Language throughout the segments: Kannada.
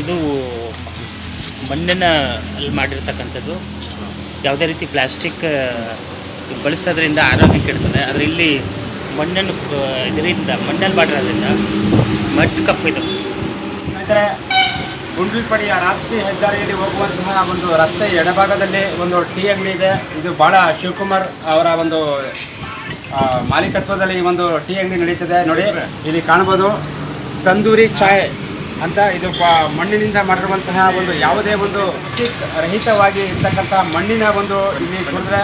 ಇದು ಮಣ್ಣಿನ ಅಲ್ಲಿ ಮಾಡಿರ್ತಕ್ಕಂಥದ್ದು. ಯಾವುದೇ ರೀತಿ ಪ್ಲಾಸ್ಟಿಕ್ ಬಳಸೋದ್ರಿಂದ ಆರೋಗ್ಯ ಕೆಡ್ತದೆ. ಆದರೆ ಇಲ್ಲಿ ಮಣ್ಣನ್ನು ಇದರಿಂದ, ಮಣ್ಣಲ್ಲಿ ಮಾಡಿರೋದ್ರಿಂದ ಮಡ್ ಕಪ್ಪು ಇದು. ಸ್ನೇಹಿತರೆ ಗುಂಡ್ಲುಪಡಿಯ ರಾಷ್ಟ್ರೀಯ ಹೆದ್ದಾರಿಯಲ್ಲಿ ಹೋಗುವಂತಹ ಒಂದು ರಸ್ತೆ ಎಡಭಾಗದಲ್ಲಿ ಒಂದು ಟೀ ಅಂಗಡಿ ಇದೆ. ಇದು ಭಾಳ ಶಿವಕುಮಾರ್ ಅವರ ಒಂದು ಮಾಲೀಕತ್ವದಲ್ಲಿ ಒಂದು ಟೀ ಅಂಗಡಿ ನಡೀತದೆ. ನೋಡಿ, ಇಲ್ಲಿ ಕಾಣ್ಬೋದು ತಂದೂರಿ ಚಾಯ್. ಅಂತ ಇದು ಪ- ಮಣ್ಣಿನಿಂದ ಮಾಡಿರುವಂತಹ ಒಂದು ಯಾವುದೇ ಒಂದು ಸ್ಟಿಕ್ ರಹಿತವಾಗಿ ಇರ್ತಕ್ಕಂಥ ಮಣ್ಣಿನ ಒಂದು ಇಲ್ಲಿ ಕುಡಿದ್ರೆ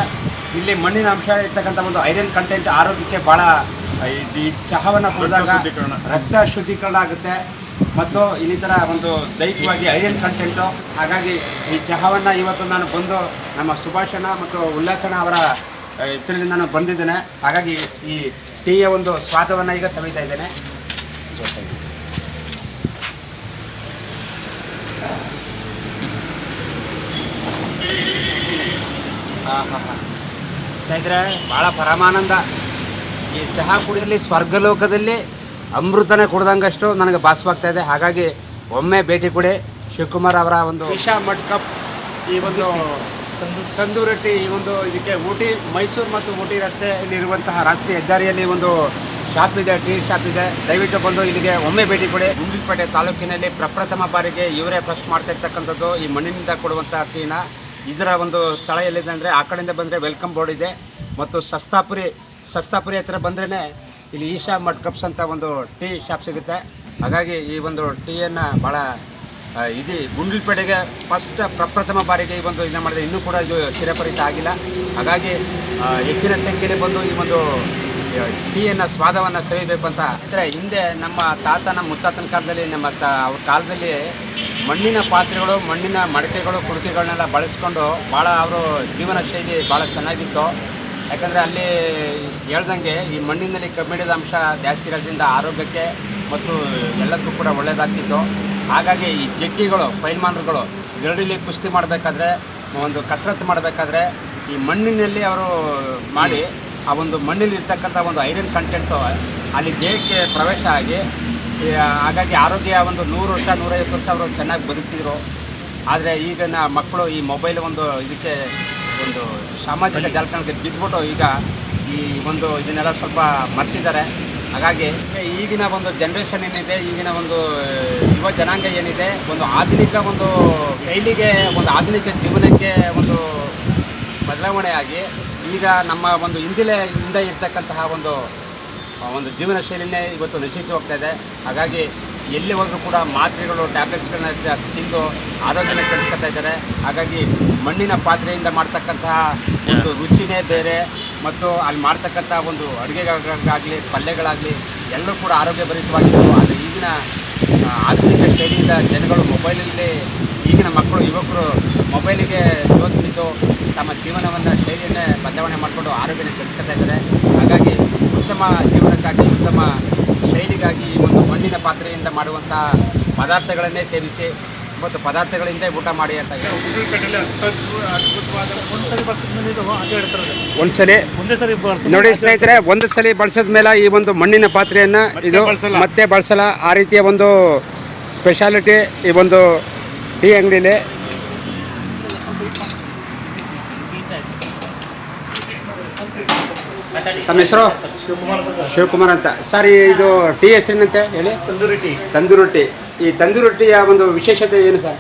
ಇಲ್ಲಿ ಮಣ್ಣಿನ ಅಂಶ ಇರ್ತಕ್ಕಂಥ ಒಂದು ಐರನ್ ಕಂಟೆಂಟ್ ಆರೋಗ್ಯಕ್ಕೆ ಭಾಳ ಈ ಚಹಾವನ್ನು ಕುಡಿದಾಗ ರಕ್ತ ಶುದ್ಧೀಕರಣ ಆಗುತ್ತೆ. ಮತ್ತು ಇನ್ನಿತರ ಒಂದು ದೈಹಿಕವಾಗಿ ಐರನ್ ಕಂಟೆಂಟು ಹಾಗಾಗಿ ಈ ಚಹಾವನ್ನು ಇವತ್ತು ನಾನು ಬಂದು ನಮ್ಮ ಸುಭಾಷಣ ಮತ್ತು ಉಲ್ಲಾಸಣ ಅವರ ಇದರಲ್ಲಿ ನಾನು ಬಂದಿದ್ದೇನೆ. ಹಾಗಾಗಿ ಈ ಟೀಯ ಒಂದು ಸ್ವಾದವನ್ನು ಈಗ ಸವಿತಾ ಇದ್ದೇನೆ. ಸ್ನೇಹಿತರೆ ಭಾಳ ಪರಮಾನಂದ. ಈ ಚಹಾ ಕುಡಿಯಲ್ಲಿ, ಸ್ವರ್ಗಲೋಕದಲ್ಲಿ ಅಮೃತನೇ ಕುಡ್ದಂಗಷ್ಟು ನನಗೆ ಭಾಸವಾಗ್ತಾ ಇದೆ. ಹಾಗಾಗಿ ಒಮ್ಮೆ ಭೇಟಿ ಕೊಡಿ ಶಿವಕುಮಾರ್ ಅವರ ಒಂದು ಈಶಾ ಮಟ್ ಕಪ್ ಈ ಒಂದು ತಂದೂರಟ್ಟಿ ರೊಟ್ಟಿ ಈ ಒಂದು ಇದಕ್ಕೆ ಊಟಿ ಮೈಸೂರು ಮತ್ತು ಊಟಿ ರಸ್ತೆಯಲ್ಲಿ ಇರುವಂತಹ ರಾಷ್ಟ್ರೀಯ ಹೆದ್ದಾರಿಯಲ್ಲಿ ಒಂದು ಶಾಪ್ ಇದೆ, ಟೀ ಶಾಪ್ ಇದೆ. ದಯವಿಟ್ಟು ಬಂದು ಇಲ್ಲಿಗೆ ಒಮ್ಮೆ ಭೇಟಿ ಕೊಡಿ. ಗುಂಡ್ಲುಪೇಟೆ ತಾಲೂಕಿನಲ್ಲಿ ಪ್ರಪ್ರಥಮ ಬಾರಿಗೆ ಇವರೇ ಫಸ್ಟ್ ಮಾಡ್ತಾ ಇರ್ತಕ್ಕಂಥದ್ದು ಈ ಮಣ್ಣಿನಿಂದ ಕೊಡುವಂಥ ಟೀನ. ಇದರ ಒಂದು ಸ್ಥಳ ಎಲ್ಲಿದೆ ಅಂದರೆ ಆ ಕಡೆಯಿಂದ ಬಂದರೆ ವೆಲ್ಕಮ್ ಬೋರ್ಡ್ ಇದೆ. ಮತ್ತು ಸಸ್ತಾಪುರಿ ಸಸ್ತಾಪುರಿ ಹತ್ರ ಬಂದ್ರೇ ಇಲ್ಲಿ ಈಶಾ ಮಡ್ ಕಪ್ಸ್ ಅಂತ ಒಂದು ಟೀ ಶಾಪ್ ಸಿಗುತ್ತೆ. ಹಾಗಾಗಿ ಈ ಒಂದು ಟೀಯನ್ನು ಭಾಳ ಇದು ಗುಂಡ್ಲುಪೇಟೆಗೆ ಫಸ್ಟ್ ಪ್ರಪ್ರಥಮ ಬಾರಿಗೆ ಈ ಒಂದು ಇದನ್ನು ಮಾಡಿದೆ. ಇನ್ನೂ ಕೂಡ ಇದು ಚಿರಪರಿತ ಆಗಿಲ್ಲ. ಹಾಗಾಗಿ ಹೆಚ್ಚಿನ ಸಂಖ್ಯೆಯಲ್ಲಿ ಬಂದು ಈ ಒಂದು ಟೀಯನ್ನು, ಸ್ವಾದವನ್ನು ಸವಿಬೇಕು ಅಂತ. ಅಂದರೆ ಹಿಂದೆ ನಮ್ಮ ತಾತನ ಮುತ್ತಾತನ ಕಾಲದಲ್ಲಿ, ನಮ್ಮ ತ, ಅವ್ರ ಕಾಲದಲ್ಲಿ ಮಣ್ಣಿನ ಪಾತ್ರೆಗಳು, ಮಣ್ಣಿನ ಮಡಕೆಗಳು, ಕುಡಿಕೆಗಳನ್ನೆಲ್ಲ ಬಳಸ್ಕೊಂಡು ಭಾಳ ಅವರು ಜೀವನ ಶೈಲಿ ಭಾಳ ಚೆನ್ನಾಗಿತ್ತು. ಯಾಕಂದರೆ ಅಲ್ಲಿ ಹೇಳ್ದಂಗೆ ಈ ಮಣ್ಣಿನಲ್ಲಿ ಕಬ್ಬಿಣದ ಅಂಶ ಜಾಸ್ತಿ ಇರೋದ್ರಿಂದ ಆರೋಗ್ಯಕ್ಕೆ ಮತ್ತು ಎಲ್ಲದಕ್ಕೂ ಕೂಡ ಒಳ್ಳೆಯದಾಗ್ತಿತ್ತು ಹಾಗಾಗಿ ಈ ಜಗ್ಗಿಗಳು, ಫೈಲ್ಮಾನ್ರುಗಳು ಗರಡಿಲಿ ಕುಸ್ತಿ ಮಾಡಬೇಕಾದ್ರೆ, ಒಂದು ಕಸರತ್ತು ಮಾಡಬೇಕಾದ್ರೆ ಈ ಮಣ್ಣಿನಲ್ಲಿ ಅವರು ಮಾಡಿ ಆ ಒಂದು ಮಣ್ಣಲ್ಲಿ ಇರ್ತಕ್ಕಂಥ ಒಂದು ಐರನ್ ಕಂಟೆಂಟು ಅಲ್ಲಿ ದೇಹಕ್ಕೆ ಪ್ರವೇಶ ಆಗಿ ಹಾಗಾಗಿ ಆರೋಗ್ಯ ಒಂದು ನೂರು ವರ್ಷ, ನೂರೈವತ್ತು ವರ್ಷ ಅವರು ಚೆನ್ನಾಗಿ ಬದುಕ್ತಿದ್ರು. ಆದರೆ ಈಗಿನ ಮಕ್ಕಳು ಈ ಮೊಬೈಲ್ ಒಂದು ಇದಕ್ಕೆ ಒಂದು ಸಾಮಾಜಿಕ ಜಾಲತಾಣಕ್ಕೆ ಬಿದ್ದುಬಿಟ್ಟು ಈಗ ಈ ಒಂದು ಇದನ್ನೆಲ್ಲ ಸ್ವಲ್ಪ ಮರ್ತಿದ್ದಾರೆ. ಹಾಗಾಗಿ ಈಗಿನ ಒಂದು ಜನ್ರೇಷನ್ ಏನಿದೆ, ಈಗಿನ ಒಂದು ಯುವ ಜನಾಂಗ ಏನಿದೆ, ಒಂದು ಆಧುನಿಕ ಒಂದು ಶೈಲಿಗೆ, ಒಂದು ಆಧುನಿಕ ಜೀವನಕ್ಕೆ ಒಂದು ಬದಲಾವಣೆಯಾಗಿ ಈಗ ನಮ್ಮ ಒಂದು ಹಿಂದಿಲೆ, ಹಿಂದೆ ಇರ್ತಕ್ಕಂತಹ ಒಂದು ಒಂದು ಜೀವನ ಶೈಲಿನೇ ಇವತ್ತು ನಶಿಸಿ ಹೋಗ್ತಾ ಇದೆ. ಹಾಗಾಗಿ ಎಲ್ಲಿ ಹೋದರೂ ಕೂಡ ಮಾತ್ರೆಗಳು ಟ್ಯಾಬ್ಲೆಟ್ಸ್ಗಳನ್ನ ತಿಂದು ಆರೋಗ್ಯನ ಕೆಡಿಸ್ಕೊತಾ ಇದ್ದಾರೆ. ಹಾಗಾಗಿ ಮಣ್ಣಿನ ಪಾತ್ರೆಯಿಂದ ಮಾಡ್ತಕ್ಕಂತಹ ಒಂದು ರುಚಿನೇ ಬೇರೆ. ಮತ್ತು ಅಲ್ಲಿ ಮಾಡ್ತಕ್ಕಂಥ ಒಂದು ಅಡುಗೆಗಳಾಗಲಿ ಪಲ್ಯಗಳಾಗಲಿ ಎಲ್ಲರೂ ಕೂಡ ಆರೋಗ್ಯ ಭರಿತವಾಗಿದ್ದರು ಆದರೆ ಈಗಿನ ಆಧುನಿಕ ಶೈಲಿಯಿಂದ ಜನಗಳು ಮೊಬೈಲಲ್ಲಿ ಈಗಿನ ಮಕ್ಕಳು ಯುವಕರು ಮೊಬೈಲಿಗೆ ಜೋತು ಬಿದ್ದು ತಮ್ಮ ಜೀವನವನ್ನು ಶೈಲಿಯನ್ನೇ ಬದಲಾವಣೆ ಮಾಡಿಕೊಂಡು ಆರೋಗ್ಯನ ಕೆಡಿಸ್ಕೊತಾ ಇದ್ದಾರೆ. ಹಾಗಾಗಿ ಉತ್ತಮ ಜೀವನಕ್ಕಾಗಿ ಉತ್ತಮ ಶೈಲಿಗಾಗಿ ಈ ಒಂದು ಮಣ್ಣಿನ ಪಾತ್ರೆಯಿಂದ ಮಾಡುವಂಥ ಪದಾರ್ಥಗಳನ್ನೇ ಸೇವಿಸಿ ಮತ್ತು ಪದಾರ್ಥಗಳಿಂದ ಊಟ ಮಾಡಿ ಅಂತ ಒಂದು ಸಲ ಒಂದ್ಸಲಿ ನೋಡಿ ಸ್ನೇಹಿತರೆ ಒಂದು ಸಲ ಬಳಸಿದ ಮೇಲೆ ಈ ಒಂದು ಮಣ್ಣಿನ ಪಾತ್ರೆಯನ್ನು ಇದು ಬಳಸಲ್ಲ. ಮತ್ತೆ ಬಳಸಲ್ಲ ಆ ರೀತಿಯ ಒಂದು ಸ್ಪೆಷಾಲಿಟಿ ಈ ಒಂದು ಟೀ ಅಂಗಡಿಲಿ. ತಮ್ಮ ಹೆಸರು? ಶಿವಕುಮಾರ್ ಅಂತ. ಸರ್ ಇದು ಟೀ ಹೆಸರಿನಂತೆ ಹೇಳಿ. ತಂದೂರಿ ಟೀ. ತಂದೂರಿ ರೊಟ್ಟಿ ಈ ತಂದೂರಿ ರೊಟ್ಟಿಯ ಒಂದು ವಿಶೇಷತೆ ಏನು ಸರ್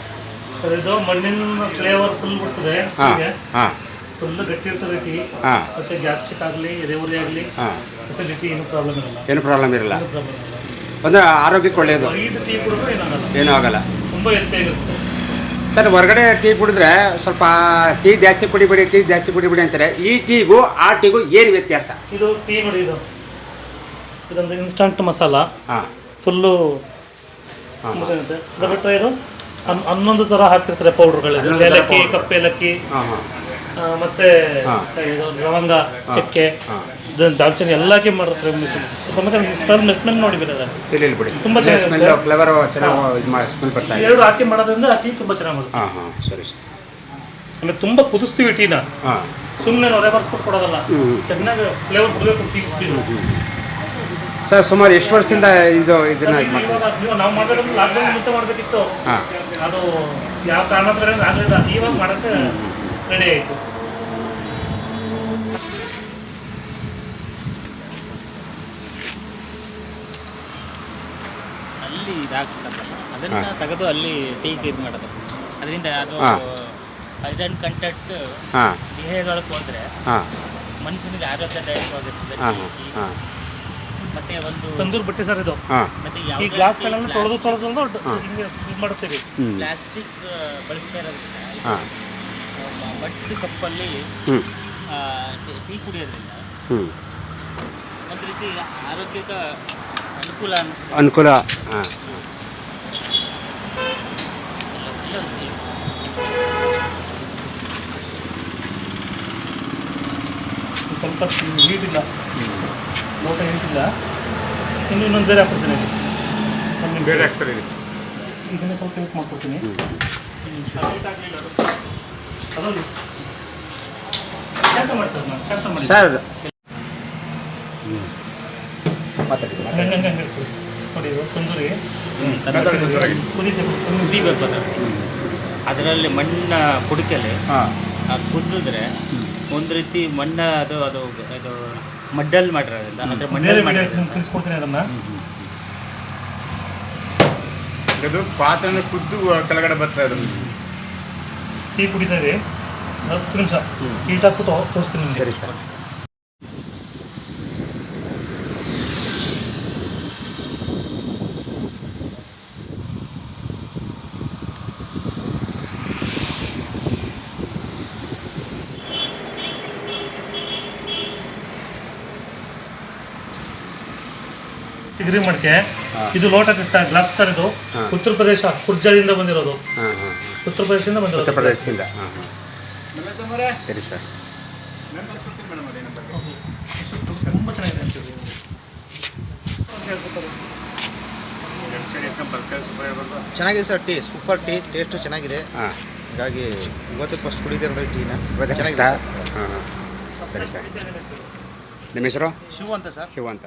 ಸರ್ ಇದು ಮಣ್ಣಿನ ಫ್ಲೇವರ್ ಫುಲ್ ಬರ್ತದೆ ಹಾಂ ಹಾಂ. ಫುಲ್ ಗಟ್ಟಿ ಇರ್ತದೆ ಟೀ. ಹಾಂ. ಮತ್ತೆ ಗ್ಯಾಸ್ಟ್ರಿಕ್ ಆಗಲಿ ಎದೆವರಿ ಆಗಲಿ ಹಾಂ. ಅಸಿಡಿಟಿ ಏನು ಪ್ರಾಬ್ಲಮ್ ಇರಲ್ಲ. ಏನು ಪ್ರಾಬ್ಲಮ್ ಇರಲ್ಲ. ಏನು ಪ್ರಾಬ್ಲಮ್ ಇರಲ್ಲ. ಅಂದರೆ ಆರೋಗ್ಯಕ್ಕೆ ಒಳ್ಳೆಯದು. ಐದು ಟೀ ಕುಡಿದ್ರೆ ಏನಾಗಲ್ಲ ಏನೂ ಆಗಲ್ಲ. ತುಂಬ ಇರುತ್ತೆ. ಸರ್ ಹೊರಗಡೆ ಟೀ ಕುಡಿದ್ರೆ ಸ್ವಲ್ಪ ಟೀ ಜಾಸ್ತಿ ಕುಡಿಬೇಡಿ ಟೀ ಜಾಸ್ತಿ ಕುಡಿಬೇಡಿ ಅಂತಾರೆ. ಈ ಟೀಗೂ ಆ ಟೀಗೂ ಏನು ವ್ಯತ್ಯಾಸ? ಇದು ಟೀ ನೋಡಿ ಇದು. ಇದೊಂದು ಇನ್ಸ್ಟಂಟ್ ಮಸಾಲ. ಹಾಂ. ಫುಲ್ಲು ಹಾಂ ಬಿಟ್ಟರೆ ಇದು ಹನ್- ಹನ್ನೊಂದು ಥರ ಹಾಕಿರ್ತಾರೆ ಥರ ಏಲಕ್ಕಿ powder. ಕಪ್ಪು ಏಲಕ್ಕಿ. ಹಾಂ ಹಾಂ. ಮತ್ತೆ ಇದು ಲವಂಗ ಚಕ್ಕೆ ಎಲ್ಲಕ್ಕೆ ದಾಲ್ಚಿನ್ನಿ ಎಲ್ಲ ಹಾಕಿ ಮಾಡಿರ್ತಾರೆ ಸ್ಮೆಲ್ ಸ್ಮೆಲ್ ನೋಡಿ ಇಲ್ಲಿ ಇಲ್ಲಿ ಬಿಡಿ. ತುಂಬಾ. ಸ್ಮೆಲ್ ಫ್ಲೇವರು ಚೆನ್ನಾಗಿ ಸ್ಮೆಲ್ ಬರ್ತಾ ಇದೆ. ಎರಡು ಹಾಕಿ ಮಾಡೋದ್ರಿಂದ ಟೀ ತುಂಬಾ ಚೆನ್ನಾಗಿ ಬರುತ್ತೆ. ಹಾಂ ಹಾಂ ಸರಿ ಸರಿ. ಆಮೇಲೆ ತುಂಬ ಕುದಿಸ್ತೀವಿ ಟೀನ. ಸುಮ್ಮನೆ ನೊರೆ ಬರ್ಸ್ಕೊಟ್ಟು ಕೊಡೋದಲ್ಲ. ಚೆನ್ನಾಗಿ ಫ್ಲೇವರ್ ಬಿಡಬೇಕು ಟೀ ಸರ್ ಸುಮಾರು ಎಷ್ಟು ವರ್ಷದಿಂದ ಇದು ಇದನ್ನ ಇದು ಮಾಡ್ತೀವಿ ನಾವು ಮಾಡಬೇಕು ಲಾಕ್ಡೌನ್ ಮುಂಚೆ ಮಾಡಬೇಕಿತ್ತು. ಅದು ಯಾವ ಕಾರಣಕ್ಕೆ ಆಗಲಿಲ್ಲ. ಇವಾಗ ಮಾಡೋಕ್ಕೆ ರೆಡಿ ಆಯಿತು. ಅಲ್ಲಿ ಇದಾಗ್ತದಲ್ಲ. ಅದನ್ನ ತೆಗೆದು ಅಲ್ಲಿ ಟೀಕ್ ಇದು ಮಾಡೋದು. ಅದರಿಂದ ಅದು ಹೈಡ್ರನ್ ಕಂಟ್ಯಾಕ್ಟ್ ಕಂಟೆಂಟ್ ದೇಹದೊಳಗೆ ಹೋದ್ರೆ ಮನುಷ್ಯನಿಗೆ ಆರೋಗ್ಯದಾಯಕವಾಗಿರ್ತದೆ ಮತ್ತೆ ಒಂದು ತಂದೂರ್ ಬಟ್ಟೆ ಸರ್ ಇದು. ಮತ್ತೆ ಈ ಗ್ಲಾಸ್ ತೊಳೆದು ತೊಳೆದು ಇದು ಮಾಡುತ್ತೇವೆ ಹ್ಞೂ ಪ್ಲಾಸ್ಟಿಕ್ ಬಳಸ್ತಾ ಇರೋದ್ರಿಂದ ಬಟ್ಟೆ ಕಪ್ಪಲ್ಲಿ ಟೀ- ಟೀ ಕುಡಿಯೋದ್ರಿಂದ ಹ್ಞೂ ಒಂದು ರೀತಿ ಆರೋಗ್ಯಕ್ಕೆ ಅನುಕೂಲ. ಅನುಕೂಲ ಹಾಂ. ಸ್ವಲ್ಪ ಹೀಟ್ ಇಲ್ಲ ಲೋಟ ಹೀಟ್ ಇಲ್ಲ ಇನ್ನು ಇನ್ನೊಂದು ಬೇರೆ ಹಾಕ್ಕೊಡ್ತೀನಿ. ಬೇರೆ ಇಲ್ಲಿ ಇದನ್ನೇ ಸ್ವಲ್ಪ ಯೂಸ್ ಮಾಡ್ಕೊಡ್ತೀನಿ. ಸರ್ ನೋಡಿ ಇದು ತಂದೂರಿ ಕುದಿಬೇಕು ಅದು ಅದರಲ್ಲಿ ಮಣ್ಣ ಕುಡಿಕೆಲೆ ಹಾಂ. ಅದು ಕುದಿದ್ರೆ ಒಂದು ರೀತಿ ಮಣ್ಣ ಅದು ಅದು ಅದು ಮಡ್ಡಲ್ಲಿ ಮಾಡಿರೋದ್ರಿಂದ ಅಂದರೆ ಮಣ್ಣಲ್ಲಿ ಮಾಡಿ ತಿಳಿಸ್ಕೊಡ್ತೀನಿ ಅದನ್ನು. ಇದು ಪಾತ್ರೆನ ಕುದ್ದು ಕೆಳಗಡೆ ಬರ್ತಾ ಇದೆ ಟೀ ಕುಡಿತಾ ಇದೆ. ಹತ್ತು ನಿಮಿಷ. ಹೀಟ್ ಹಾಕ್ಬಿಟ್ಟು ತೋರಿಸ್ತೀನಿ ಸರಿ ಸರ್. ಡಿಗ್ರಿ ಮಡಿಕೆ. ಇದು ಲೋಟ ಗ್ಲಾಸ್ ಸರ್ ಇದು. ಉತ್ತರ ಪ್ರದೇಶ ಕುರ್ಜಾದಿಂದ ಬಂದಿರೋದು. ಉತ್ತರ ಪ್ರದೇಶದಿಂದ ಬಂದ ಉತ್ತರ ಪ್ರದೇಶದಿಂದ. ಹಾಂ ಹಾಂ. ಸರಿ ಸರ್. ತುಂಬ ಚೆನ್ನಾಗಿದೆ. ಚೆನ್ನಾಗಿದೆ sir tea super tea taste ಚೆನ್ನಾಗಿದೆ. ಹಾಂ. ಹೀಗಾಗಿ ಇವತ್ತು ಫಸ್ಟ್ ಕುಡಿದಿರೋದು ಟೀನಾ ಟೀನ? ಇವತ್ತು ಚೆನ್ನಾಗಿದೆ ಹಾಂ ಸರ್. ಹಾಂ ಸರಿ ಸರ್. ನಿಮ್ಮ ಹೆಸರು? ಶಿವ ಅಂತ ಸರ್. ಶಿವ ಅಂತ